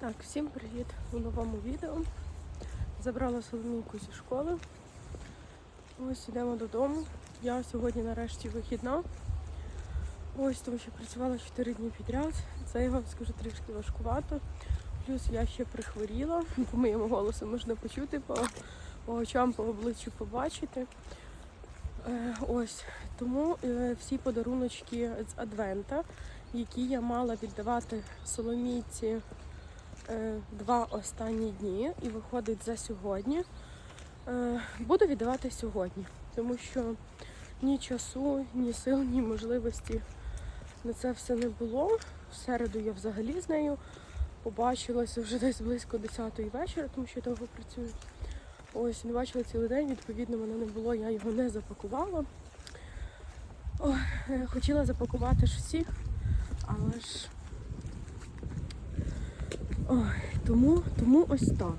Так, всім привіт у новому відео. Забрала Соломійку зі школи. Ось йдемо додому. Я сьогодні нарешті вихідна. Ось тому що працювала 4 дні підряд. Це я вам скажу трішки важкувато. Плюс я ще прихворіла. По моєму голосу можна почути, по, по очам, по обличчю побачити. Е, ось тому е, всі подаруночки з Адвента, які я мала віддавати Соломійці два останні дні і виходить за сьогодні. Е, Буду віддавати сьогодні, тому що ні часу, ні сил, ні можливості на це все не було. В середу я взагалі з нею побачилася вже десь близько 10-ї вечора, тому що я довго працюю. Ось не бачила цілий день, відповідно, мене не було, я його не запакувала. Ой, е, хотіла запакувати ж всіх, але ж Ой, тому, тому ось так.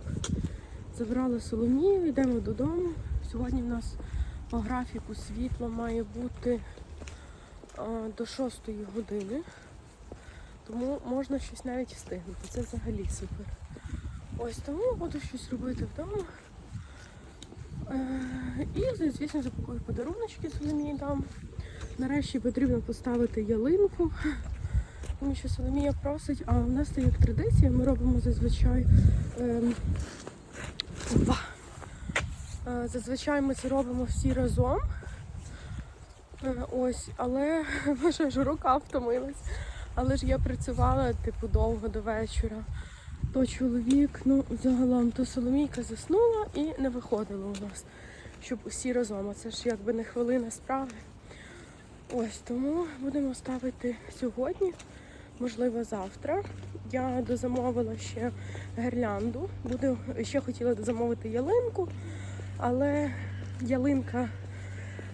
Забрала Соломію, йдемо додому. Сьогодні в нас по графіку світло має бути а, до 6 години. Тому можна щось навіть встигнути. Це взагалі супер. Ось тому буду щось робити вдома. Е, і, звісно, запакую подаруночки Соломії дам. Нарешті потрібно поставити ялинку. Тому що Соломія просить, а в нас це як традиція, ми робимо зазвичай. ем, опа. Е, Зазвичай ми це робимо всі разом. Е, Ось, але вже ж рука втомилась. Але ж я працювала типу довго до вечора. То чоловік, ну загалом, то Соломійка заснула і не виходила у нас, щоб усі разом. А це ж якби не хвилина справи. Ось тому будемо ставити сьогодні, можливо, завтра. Я дозамовила ще гірлянду. Буду ще хотіла дозамовити ялинку, але ялинка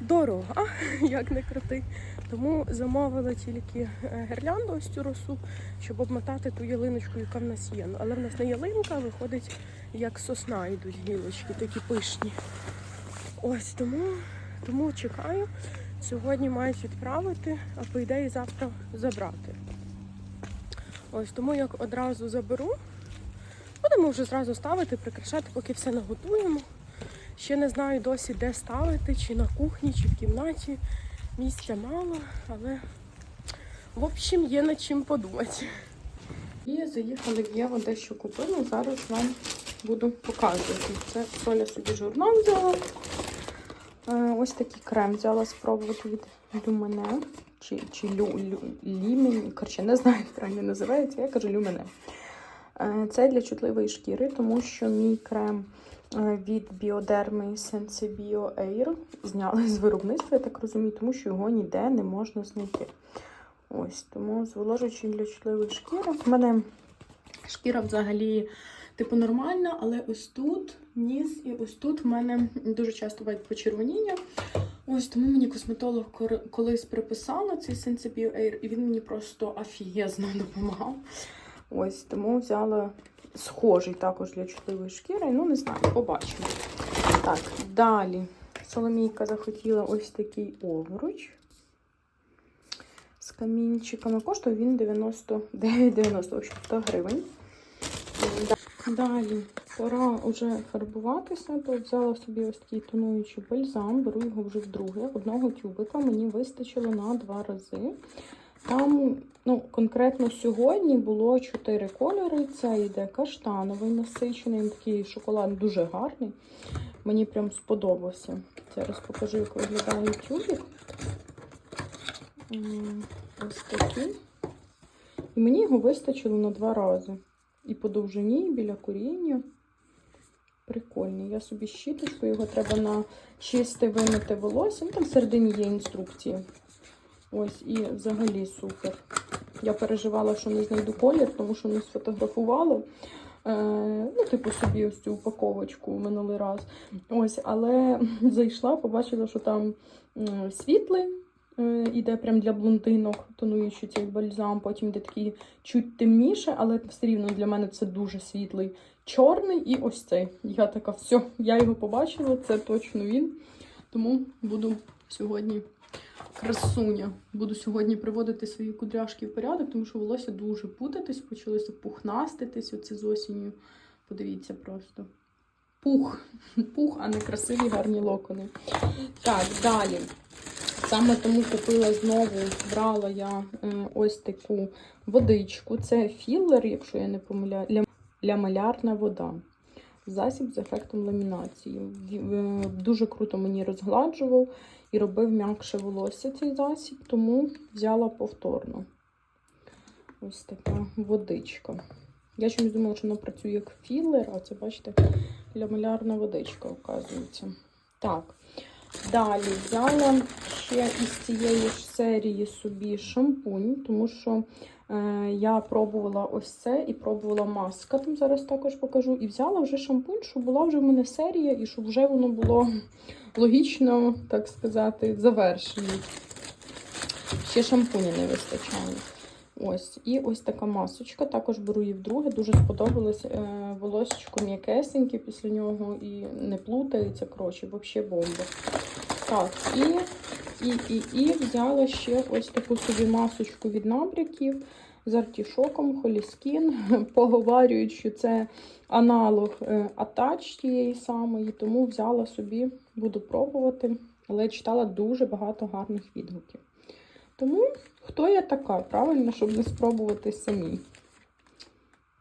дорога, як не крути. Тому замовила тільки е, гірлянду, ось цю росу, щоб обмотати ту ялиночку, яка в нас є. Ну, Але в нас не ялинка, виходить, як сосна йдуть гілочки, такі пишні. Ось тому, тому чекаю. Сьогодні мають відправити, а по ідеї завтра забрати. Ось тому як одразу заберу, будемо вже зразу ставити, прикрашати, поки все наготуємо. Ще не знаю досі, де ставити, чи на кухні, чи в кімнаті. Місця мало, але в общем є над чим подумати. І заїхали в Єву, дещо купили. Зараз вам буду показувати. Це Соля собі журнал взяла. Е, Ось такий крем взяла спробувати від Люмене. Чи, чи лю, лю, лімені. Коротше, не знаю, як правильно називається. Я кажу люмене. Е, Це для чутливої шкіри, тому що мій крем е, від біодерми Sensibio Air зняли з виробництва, я так розумію, тому що його ніде не можна знайти. Ось, тому зволожуючий для чутливої шкіри. У мене шкіра взагалі типу нормальна, але ось тут ніс і ось тут в мене дуже часто бувають почервоніння. Ось тому мені косметолог колись приписала цей Sensibio Air, і він мені просто офігезно допомагав. Ось тому взяла схожий також для чутливої шкіри. Ну, не знаю, побачимо. Так, далі. Соломійка захотіла ось такий обруч з камінчиками. Коштує він 99,90, в общем, 100 гривень. Далі пора вже фарбуватися, то взяла собі ось такий тонуючий бальзам, беру його вже вдруге. Одного тюбика мені вистачило на два рази. Там, ну, конкретно сьогодні було чотири кольори. Це йде каштановий насичений, такий шоколад дуже гарний. Мені прям сподобався. Зараз покажу, як виглядає тюбик. Ось такий. І мені його вистачило на два рази. І по довжині, і біля коріння. Прикольний. Я собі щіточку, його треба на чисте вимити волосся. Ну, Там всередині є інструкції. Ось, і взагалі супер. Я переживала, що не знайду колір, тому що не сфотографувала. Е, ну, типу, собі ось цю упаковочку минулий раз. Ось, але зайшла, побачила, що там світлий. Е, Іде прям для блондинок, тонуючий цей бальзам, потім йде такий чуть темніше, але все рівно для мене це дуже світлий чорний і ось цей. Я така, все, я його побачила, це точно він. Тому буду сьогодні Красуня. Буду сьогодні приводити свої кудряшки в порядок, тому що волосся дуже путатись, почалося пухнаститись оце з осінню. Подивіться просто. Пух. Пух, а не красиві гарні локони. Так, далі. Саме тому купила знову, брала я ось таку водичку. Це філер, якщо я не помиляю, ля, лямалярна вода. Засіб з ефектом ламінації. Е, Дуже круто мені розгладжував і робив м'якше волосся цей засіб, тому взяла повторно. Ось така водичка. Я чомусь думала, що вона працює як філер, а це, бачите, лямалярна водичка, оказується. Так. Далі взяла ще із цієї ж серії собі шампунь, тому що е, я пробувала ось це і пробувала маска, там зараз також покажу. І взяла вже шампунь, щоб була вже в мене серія, і щоб вже воно було логічно, так сказати, завершені. Ще шампуня не вистачає. Ось, і ось така масочка. Також беру її вдруге. Дуже сподобалось е, волосечко м'якесеньке після нього і не плутається. Коротше, взагалі бомба. Так, і, і, і, і взяла ще ось таку собі масочку від набряків з артішоком, холіскін. Поговорюють, що це аналог е, атач тієї самої, тому взяла собі, буду пробувати, але читала дуже багато гарних відгуків. Тому хто я така, правильно, щоб не спробувати самі.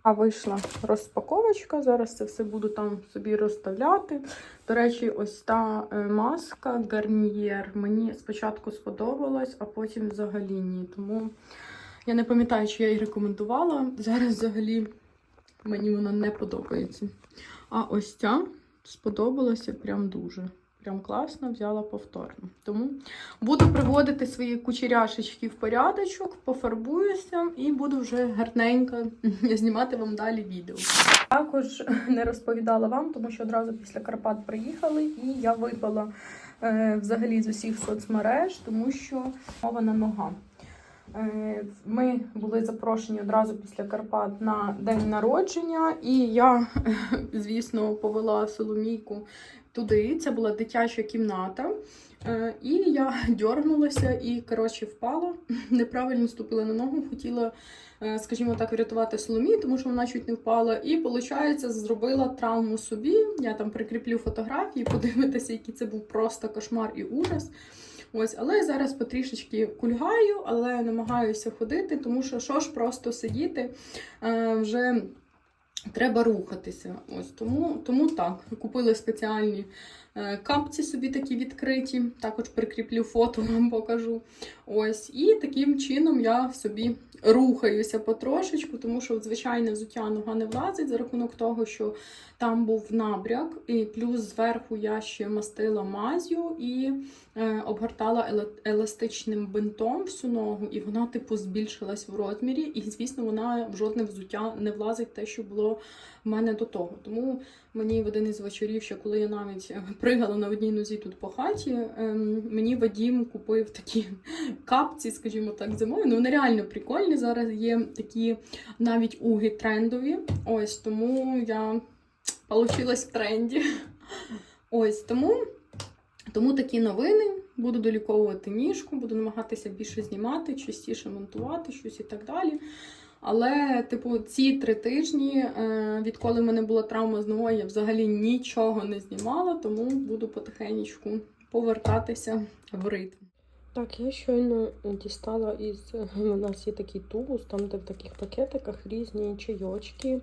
А вийшла розпаковочка. Зараз це все буду там собі розставляти. До речі, ось та е, маска Гарнієр мені спочатку сподобалась, а потім взагалі ні. Тому я не пам'ятаю, чи я її рекомендувала. Зараз взагалі мені вона не подобається. А ось ця сподобалася прям дуже. Прям класно, взяла повторно. Тому буду приводити свої кучеряшечки в порядочок, пофарбуюся і буду вже гарненько знімати вам далі відео. Також не розповідала вам, тому що одразу після Карпат приїхали, і я випала е, взагалі з усіх соцмереж, тому що мована нога. Е, Ми були запрошені одразу після Карпат на день народження, і я, звісно, повела Соломійку туди. Це була дитяча кімната. Е, І я дьорнулася і, коротше, впала, неправильно ступила на ногу, хотіла, е, скажімо так, врятувати Соломію, тому що вона чуть не впала. І, виходить, зробила травму собі. Я там прикріплю фотографії, подивитися, який це був просто кошмар і ужас. Ось, але зараз потрішечки кульгаю, але намагаюся ходити, тому що що ж просто сидіти е, вже треба рухатися. Ось тому, тому так. Купили спеціальні капці собі такі відкриті. Також прикріплю фото, вам покажу. Ось, і таким чином я собі рухаюся потрошечку, тому що звичайне взуття нога не влазить за рахунок того, що там був набряк, і плюс зверху я ще мастила мазю і е, обгортала еластичним бинтом всю ногу, і вона, типу, збільшилась в розмірі. І, звісно, вона в жодне взуття не влазить те, що було в мене до того. Тому мені в один із вечорів, ще коли я навіть е, пригала на одній нозі тут по хаті, ем, мені Вадім купив такі капці, скажімо так, зимою. Ну, вони реально прикольні. Зараз є такі навіть уги трендові. Ось тому я получилась в тренді. Ось тому, тому такі новини. Буду доліковувати ніжку, буду намагатися більше знімати, частіше монтувати щось і так далі. Але, типу, ці три тижні, е, відколи в мене була травма з ногою, я взагалі нічого не знімала, тому буду потихеньку повертатися в ритм. Так, я щойно дістала із у нас є такий тубус, там де в таких пакетиках різні чайочки, е,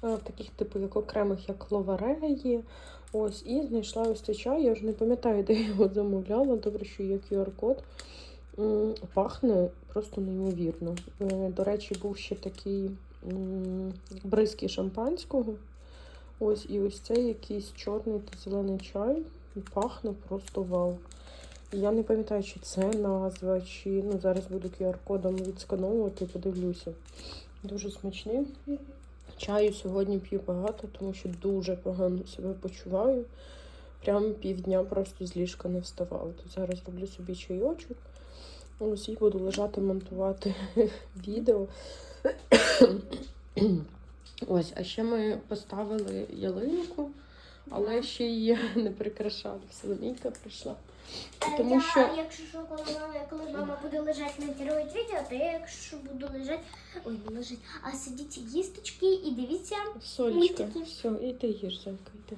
в таких типу як окремих, як ловареї. Ось, і знайшла ось цей чай. Я вже не пам'ятаю, де я його замовляла. Добре, що є QR-код. Пахне просто неймовірно. Е, До речі, був ще такий м, бризки шампанського. Ось, і ось цей якийсь чорний та зелений чай. І пахне просто вау. Я не пам'ятаю, чи це назва, чи ну зараз буду QR-кодом відскановувати і подивлюся. Дуже смачний. Чаю сьогодні п'ю багато, тому що дуже погано себе почуваю. Прямо півдня просто з ліжка не вставала. То зараз роблю собі чайочок. Ось і буду лежати монтувати відео. Ось, а ще ми поставили ялинку, але ще її не прикрашали. Соломійка прийшла. Е, Тому я, що- якщо що, коли мама, коли мама буде лежати монтувати відео, то я якщо буду лежати, ой, не лежать, а сидіть їсточки і дивіться. Солічка, Мультики. все, і ти їж, зайка, йди.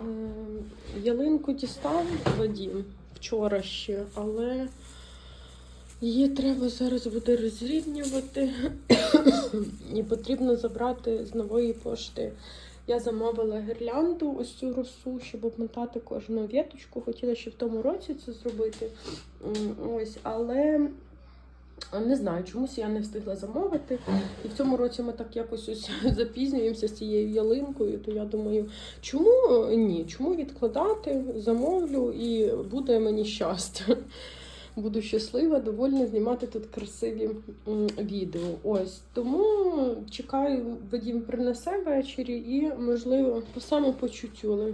Ем, ялинку дістав Вадім вчора ще, але її треба зараз буде розрівнювати і потрібно забрати з нової пошти. Я замовила гірлянду, ось цю росу, щоб обмотати кожну віточку. Хотіла ще в тому році це зробити. Ось, але не знаю, чомусь я не встигла замовити. І в цьому році ми так якось ось запізнюємося з цією ялинкою. То я думаю, чому ні? Чому відкладати? Замовлю і буде мені щастя. Буду щаслива, довольна знімати тут красиві відео. Ось тому чекаю, Вадім принесе ввечері і, можливо, по самому почуттю. але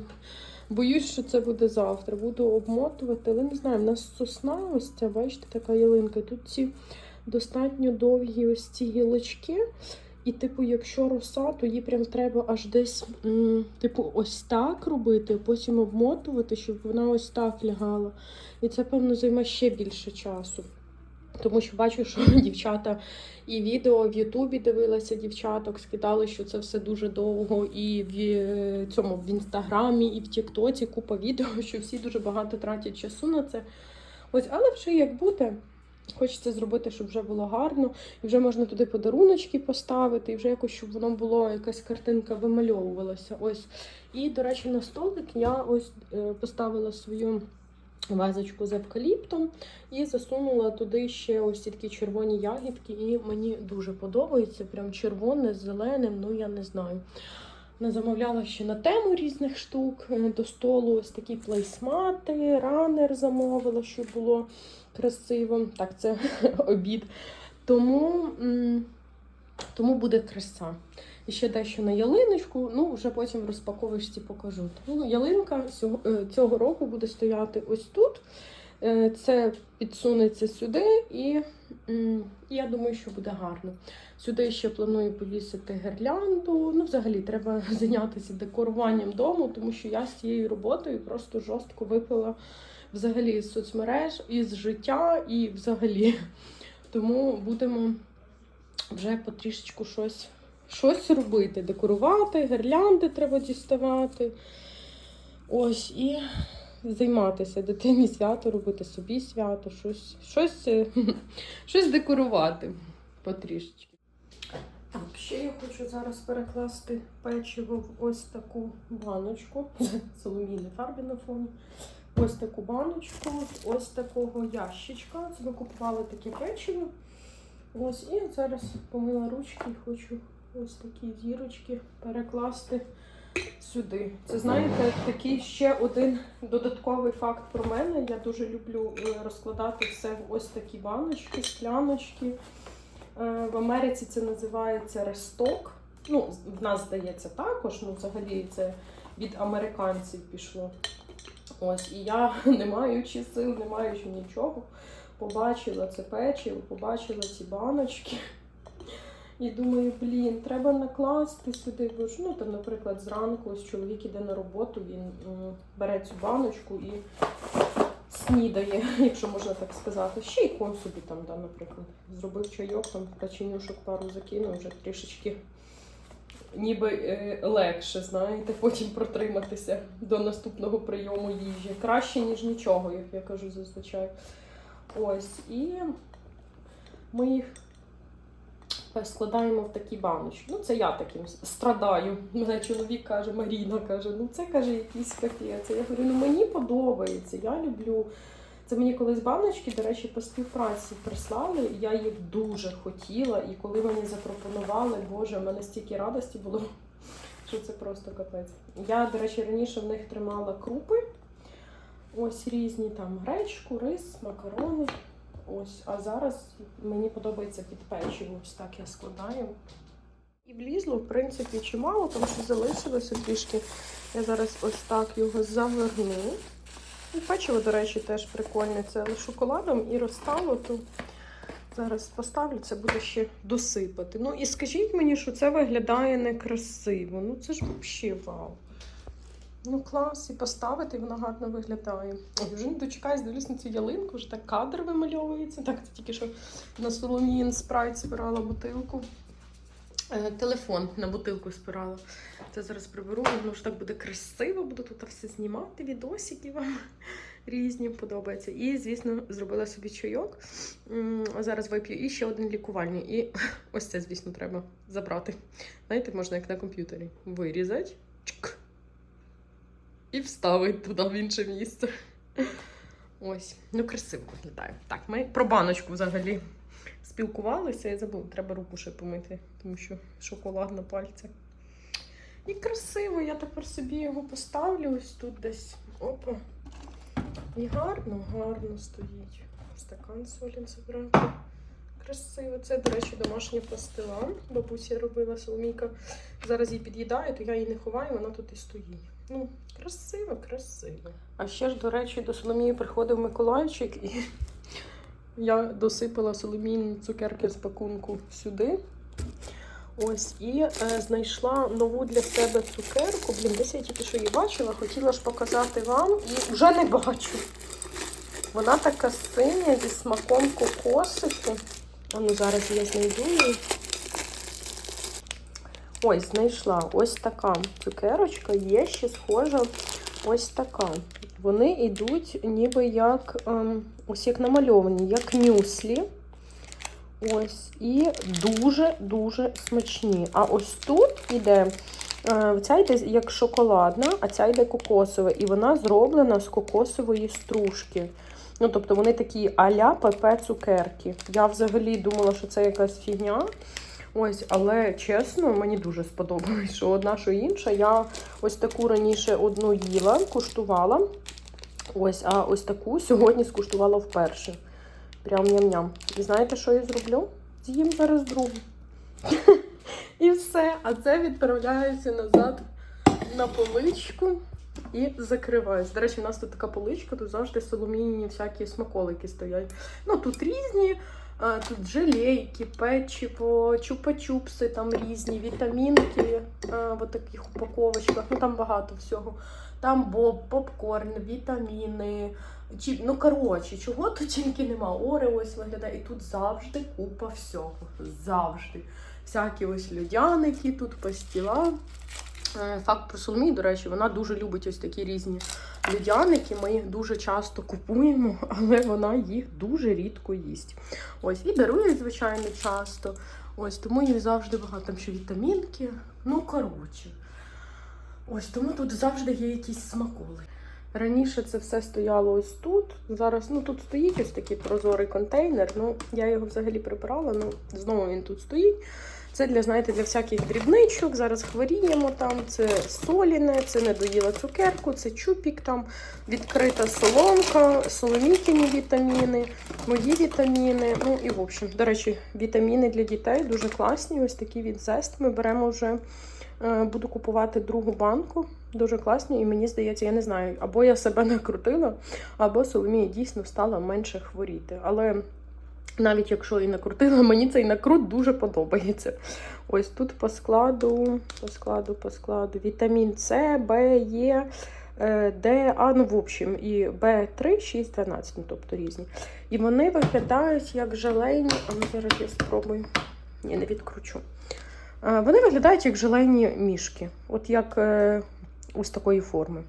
Боюсь, що це буде завтра. Буду обмотувати, але не знаю, в нас сосна ось ця, бачите, така ялинка. Тут ці достатньо довгі ось ці гілочки. І, типу, якщо роса, то її прям треба аж десь, типу, ось так робити, потім обмотувати, щоб вона ось так лягала. І це, певно, займе ще більше часу. Тому що бачу, що дівчата і відео в Ютубі дивилася дівчаток, скидали, що це все дуже довго, і в е, цьому в інстаграмі, і в Тіктоці купа відео, що всі дуже багато тратять часу на це. Ось, але вже як буде. Хочеться зробити, щоб вже було гарно, і вже можна туди подаруночки поставити, і вже якось, щоб воно було, якась картинка вимальовувалася. Ось. І, до речі, на столик я ось е, поставила свою вазочку з евкаліптом і засунула туди ще ось ці такі червоні ягідки, і мені дуже подобається. Прям червоне з зеленим, ну я не знаю. Не замовляла ще на тему різних штук. Е, До столу ось такі плейсмати, ранер замовила, щоб було красиво. Так, це обід. Тому, тому буде краса. І ще дещо на ялиночку, ну вже потім в розпаковочці покажу. Тому ялинка цього, е, року буде стояти ось тут. Е, Це підсунеться сюди, і я думаю, що буде гарно. Сюди ще планую повісити гірлянду. Ну, взагалі, треба зайнятися декоруванням дому, тому що я з цією роботою просто жорстко випила взагалі з соцмереж, із життя і взагалі. Тому будемо вже потрішечку щось, щось робити. Декорувати, гірлянди треба діставати. Ось і займатися дитині свято, робити собі свято, щось, щось, щось декорувати потрішечки. Так, ще я хочу зараз перекласти печиво в ось таку баночку. Соломійні фарби на фоні. Ось таку баночку, ось такого ящичка. Це ми купували таке печиво. Ось і зараз помила ручки і хочу ось такі зірочки перекласти сюди. Це знаєте, такий ще один додатковий факт про мене. Я дуже люблю е, розкладати все в ось такі баночки, скляночки. Е, В Америці це називається ресток. Ну, в нас здається також, ну взагалі це від американців пішло. Ось, і я, не маючи сил, не маючи нічого, побачила це печиво, побачила ці баночки. І думаю, блін, треба накласти сюди. Бо ж, ну, там, наприклад, зранку ось чоловік іде на роботу, він бере цю баночку і снідає, якщо можна так сказати. Ще й ком собі там, да, наприклад, зробив чайок, там печенюшок пару закинув, вже трішечки ніби е, легше, знаєте, потім протриматися до наступного прийому їжі. Краще, ніж нічого, як я кажу зазвичай. Ось, і ми їх складаємо в такі баночки. Ну, це я таким страдаю. Мене чоловік каже, Маріна каже, ну це каже якийсь капець. Я говорю, ну мені подобається, я люблю. Це мені колись баночки, до речі, по співпраці прислали. Я їх дуже хотіла, і коли мені запропонували, Боже, в мене стільки радості було, що це просто капець. Я, до речі, раніше в них тримала крупи. Ось різні там гречку, рис, макарони. Ось, а зараз мені подобається під. Ось так я складаю. І влізло, в принципі, чимало, тому що залишилося трішки. Я зараз ось так його заверну. Печиво, до речі, теж прикольне. Це шоколадом і розтало, то зараз поставлю, це буде ще досипати. Ну і скажіть мені, що це виглядає некрасиво. Ну це ж взагалі вау. Ну, клас, і поставити, і вона гарно виглядає. Ой, вже не дочекаюсь, дивлюсь на цю ялинку, вже так кадр вимальовується. Так, це тільки що на Соломіїн спрайт збирала бутилку. Е, телефон на бутилку спирала. Це зараз приберу, воно ж так буде красиво, буду тут все знімати, відосики вам різні подобаються. І, звісно, зробила собі чайок. Зараз вип'ю і ще один лікувальний. І ось це, звісно, треба забрати. Знаєте, можна як на комп'ютері. Вирізати. Чик. І вставити туди в інше місце. Ось, ну красиво виглядає. Так, ми про баночку взагалі спілкувалися. Я забула, треба руку ще помити, тому що шоколад на пальцях. І красиво, я тепер собі його поставлю ось тут десь. Опа. І гарно, гарно стоїть. Стакан солін забрати. Красиво. Це, до речі, домашній пастила. Бабуся робила Соломійка. Зараз її під'їдає, то я її не ховаю, вона тут і стоїть. Ну, красиво, красиво. А ще ж, до речі, до Соломії приходив Миколайчик і я досипала Соломійні цукерки з пакунку сюди. Ось, і е, знайшла нову для себе цукерку. Блін, десь я тільки що її бачила, хотіла ж показати вам і вже не бачу. Вона така синя зі смаком кокосику. А ну зараз я знайду її. Ось, знайшла ось така цукерочка, є ще схожа ось така. Вони йдуть ніби як ем, ось як намальовані, як мюслі. Ось, і дуже-дуже смачні. А ось тут іде, е, ця йде як шоколадна, а ця йде кокосова. І вона зроблена з кокосової стружки. Ну, тобто вони такі а-ля ПП цукерки. Я взагалі думала, що це якась фігня. Ось, але чесно, мені дуже сподобалось, що одна, що інша. Я ось таку раніше одну їла, куштувала. Ось, а ось таку сьогодні скуштувала вперше. Прям ням-ням. І знаєте, що я зроблю? З'їм зараз другу. І все. А це відправляється назад на поличку і закриваюсь. До речі, у нас тут така поличка, тут завжди соломійні всякі смаколики стоять. Ну, тут різні. А, Тут желейки, печиво, чупа-чупси, там різні вітамінки а, в таких упаковочках. Ну там багато всього. Там боб, попкорн, вітаміни. Чи, ну, коротше, чого тут тільки нема. Орео ось виглядає. І тут завжди купа всього. Завжди. Всякі ось людяники, тут пастіла. Е, Факт про Соломію, до речі, вона дуже любить ось такі різні людяники. Ми їх дуже часто купуємо, але вона їх дуже рідко їсть. Ось, і дарує, звичайно, часто. Ось, тому їх завжди багато. Там ще вітамінки. Ну, коротше. Ось тому тут завжди є якісь смаколи. Раніше це все стояло ось тут. Зараз ну тут стоїть ось такий прозорий контейнер. Ну я його взагалі прибирала. Ну знову він тут стоїть. Це для знаєте для всяких дрібничок. Зараз хворіємо там. Це соліне, це недоїла цукерку, це чупік там, відкрита соломка, соломікіні вітаміни, мої вітаміни. Ну і в общем, до речі, вітаміни для дітей дуже класні. Ось такі від зест. Ми беремо вже. Е, Буду купувати другу банку. Дуже класні, і мені здається, я не знаю, або я себе накрутила, або Соломія дійсно стала менше хворіти. Але навіть якщо і накрутила, мені цей накрут дуже подобається. Ось тут по складу, по складу, по складу вітамін С, Б, Е, е, Д, А, ну, в общем, і Б3, 6, 12, ну, тобто різні. І вони виглядають як желейні. А ну зараз я спробую. Ні, не відкручу. Вони виглядають як желейні мішки, от як е, ось такої форми.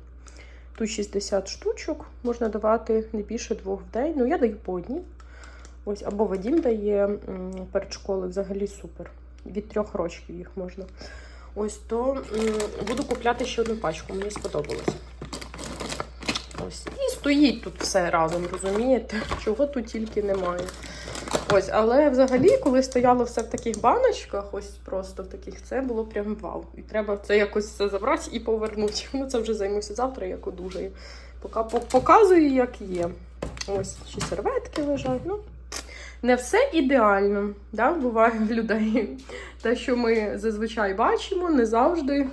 Тут 60 штучок, можна давати не більше двох в день. Ну, я даю по одній. Ось, або Вадім дає перед школою взагалі супер. Від трьох рочків їх можна. Ось то буду купляти ще одну пачку, мені сподобалось. Ось. І стоїть тут все разом, розумієте? Чого тут тільки немає. Ось, але взагалі, коли стояло все в таких баночках, ось просто в таких, це було прям вау. І треба це якось все забрати і повернути. Ну, це вже займуся завтра, як одужаю. Поки показую, як є. Ось ще серветки лежать. Ну, не все ідеально, да, буває в людей. Те, що ми зазвичай бачимо, не завжди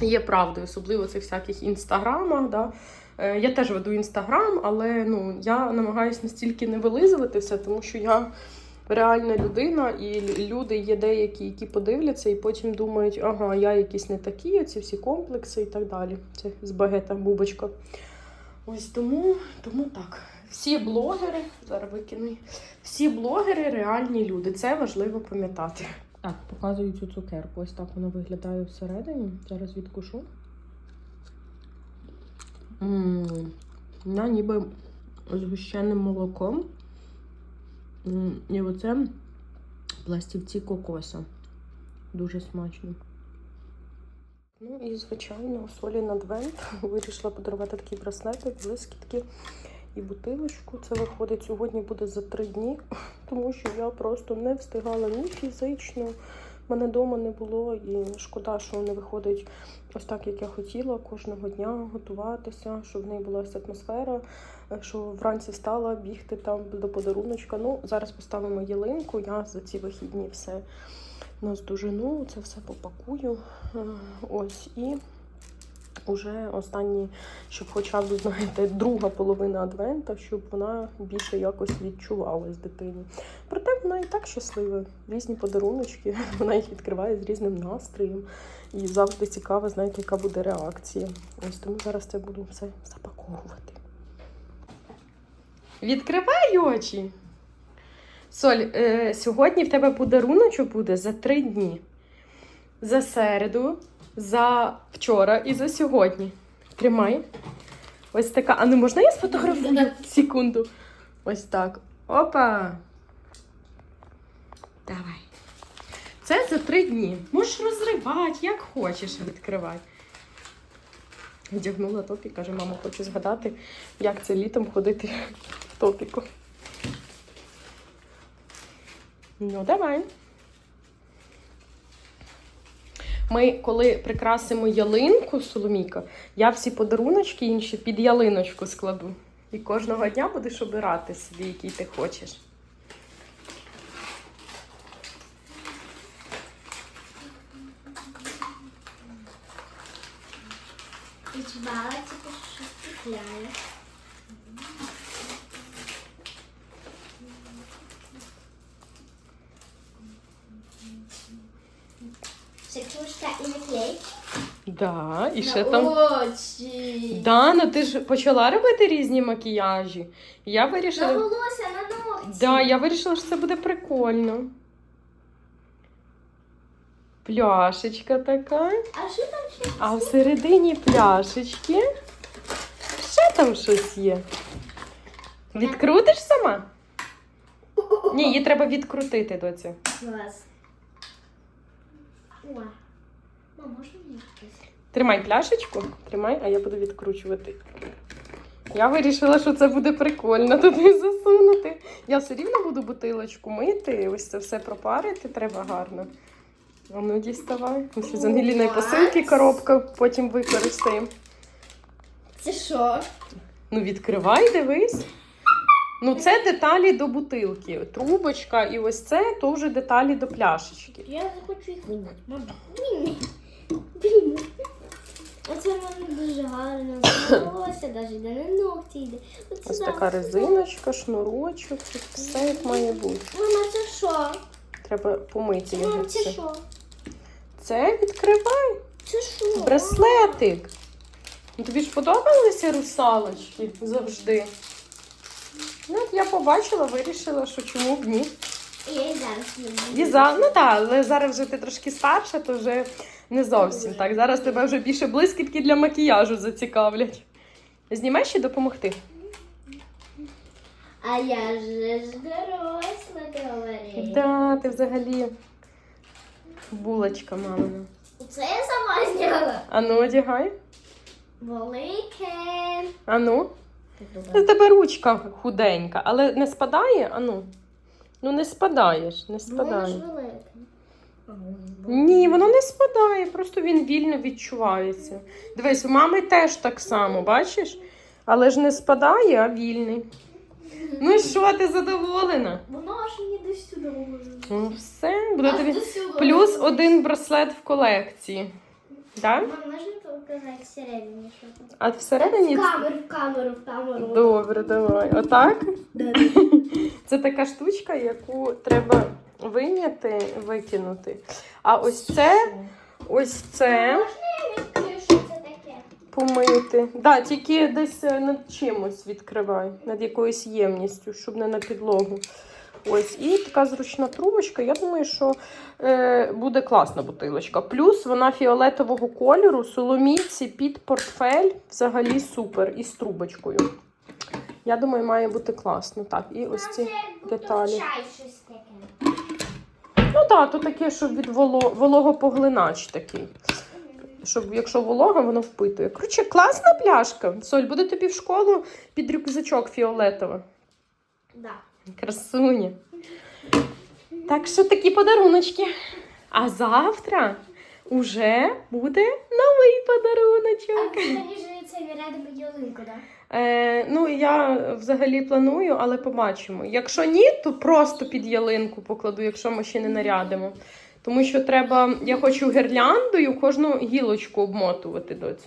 є правдою, особливо в цих всяких інстаграмах. Да. Е, Я теж веду інстаграм, але ну, я намагаюся настільки не вилизувати все, тому що я реальна людина, і люди є деякі, які подивляться, і потім думають, ага, я якийсь не такий, оці всі комплекси і так далі. Це з багета бубочка. Ось тому, тому так. Всі блогери, зараз викину, всі блогери реальні люди. Це важливо пам'ятати. Так, показую цю цукерку. Ось так воно виглядає всередині. Зараз відкушу. Вона ніби з гущеним молоком. І оце пластівці кокоса. Дуже смачно. Ну і, звичайно, у солі на адвент вирішила подарувати такий браслетик, блискітки і бутилочку. Це виходить сьогодні буде за три дні, тому що я просто не встигала ні фізично. Мене вдома не було, і шкода, що не виходить ось так, як я хотіла, кожного дня готуватися, щоб в неї була ось атмосфера, е, що вранці встала бігти там до подаруночка. Ну, зараз поставимо ялинку. Я за ці вихідні все наздожену, це все попакую. Е, Ось і уже останні, щоб хоча б, знаєте, друга половина адвента, щоб вона більше якось відчувалась дитині. Проте вона і так щаслива. Різні подаруночки, вона їх відкриває з різним настроєм. І завжди цікаво, знаєте, яка буде реакція. Ось тому зараз це буду все запаковувати. Відкривай очі. Соль, е, сьогодні в тебе подаруночок буде за три дні. За середу, за вчора і за сьогодні. Тримай. Ось така. А не можна я сфотографую? Секунду. Ось так. Опа. Давай. Це за три дні. Можеш розривати, як хочеш відкривати. Вдягнула топік, каже, мама, хочу згадати, як це літом ходити в топіку. Ну, давай. Ми, коли прикрасимо ялинку, Соломійка, я всі подаруночки інші під ялиночку складу. І кожного дня будеш обирати собі, який ти хочеш. Відчувала, типу, що купляє. Секушка і наклейки. Да, і ще там. очі. Дана, ти ж почала робити різні макіяжі. Я На вирішила. волосся, на ногті. Да, я вирішила, що це буде прикольно. Пляшечка така. А що там ще? А всередині пляшечки. Ще там щось є. Відкрутиш сама? Ні, її треба відкрутити доця. Клас. О. Мам, можна мені якось? Тримай пляшечку, тримай, а я буду відкручувати. Я вирішила, що це буде прикольно туди засунути. Я все рівно буду бутилочку мити, ось це все пропарити треба гарно. А ну діставай. Ми ще з Ангеліною посилки коробка, потім використаємо. Це що? Ну, відкривай, дивись. Ну, це деталі до бутилки. Трубочка і ось це то вже деталі до пляшечки. Я захочу їх вийняти. Мама. Блін. Оце в дуже гарно. Волосся навіть де на ногті йде. Оце Ось зараз. така резиночка, шнурочок, тут все як має бути. Мама, це що? Треба помити його. Мам, це все. що? Це відкривай. Це що? Браслетик. Ну, Тобі ж подобалися русалочки завжди. Ну, от я побачила, вирішила, що чому б ні. І зараз. І за, ну так, але зараз вже ти трошки старша, то вже не зовсім так. Зараз тебе вже більше блискітки для макіяжу зацікавлять. Знімай ще допомогти. А я же ж доросла, говорить. Да, ти взагалі булочка мамина. Це я сама зняла. Ану, одягай. Велике. Ану. З тебе ручка худенька, але не спадає? Ану. Ну не спадаєш, не Воно ж спадає. велике. Ні, воно не спадає, просто він вільно відчувається. Дивись, у мами теж так само, бачиш? Але ж не спадає, а вільний. Ну і що, ти задоволена? Воно аж мені десь сюди. Ну все, буде тобі плюс один браслет в колекції. Да? Мам, можна показати всередині, що там? А всередині. В камеру, в камеру, в камеру. Добре, давай. Отак. Да. Це така штучка, яку треба вийняти, викинути. А ось це, ось це Можна я відкрию, що це таке? помити. Да, тільки десь е, над чимось відкривай, над якоюсь ємністю, щоб не на підлогу. Ось, і така зручна трубочка. Я думаю, що е, буде класна бутилочка. Плюс вона фіолетового кольору, соломійці під портфель взагалі супер. І з трубочкою. Я думаю, має бути класно. Так, і ось ці. деталі. Ну так, то таке, щоб від воло... вологопоглинач такий. Щоб якщо волога, воно впитує. Коротше, класна пляшка. Соль, буде тобі в школу під рюкзачок фіолетовий. Да. Красуня. Так що такі подаруночки. А завтра уже буде новий А подаруночок. взагалі це не ялинку, да? Е, ну, я взагалі планую, але побачимо. Якщо ні, то просто під ялинку покладу, якщо ми ще не нарядимо. Тому що треба, я хочу гірляндою кожну гілочку обмотувати доць.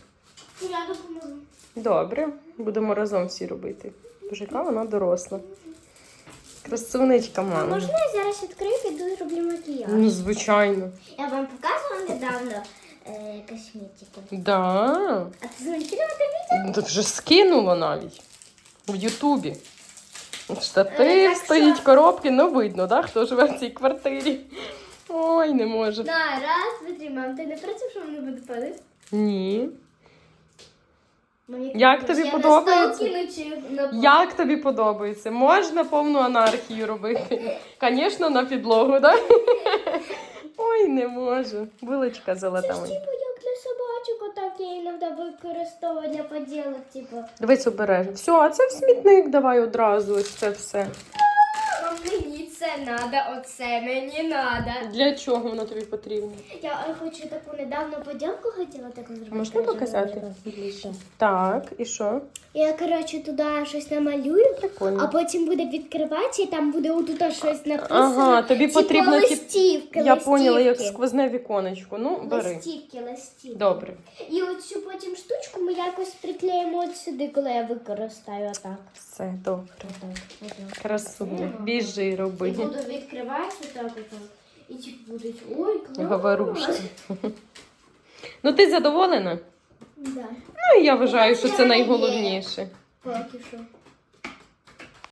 Я допоможу. Добре, будемо разом всі робити. Боже, яка вона доросла. Красунечка, А можна я зараз відкрию, піду і роблю макіяж? Ну, звичайно. Я вам показувала недавно е, косметику. Да. А ти замітила це відео? Ну, вже скинула навіть в Ютубі. Е, Штатив так стоїть, коробки, ну видно, да, хто живе в цій квартирі. Ой, не може. Да, раз, два, три. Мам, ти не проти, що воно буде падати? Ні. Мені Як тобі я подобається? На стол чи на? Як тобі подобається? Можна повну анархію робити. Звісно, на підлогу, да? Ой, не можу. Булочка Це золота. ж типу як для собачок, отак я іноді використовую для поділок, типу. Дивись обережно. Все, а це в смітник давай одразу. Ось це все. Це надо, оце мені надо. Для чого воно тобі потрібно? Я е, хочу таку недавно поділку хотіла таку зробити. Можна показати? Так, і що? Я, коротше, туди щось намалюю, а потім буде відкриватися, і там буде отут щось написано. Ага, тобі Типу потрібно тип- листівки, Я поняла, як сквозне віконечко. Ну, бери. Листівки, листівки. Добре. І оцю потім штучку ми якось приклеїмо от сюди, коли я використаю отак. Все, добре. Отак, отак. Красуня. Біжи І буду відкривати так отак. І ті будуть, ой, клас. Говорушки. Ну, ти задоволена? Да. Ну, і я вважаю, що це найголовніше. Поки що.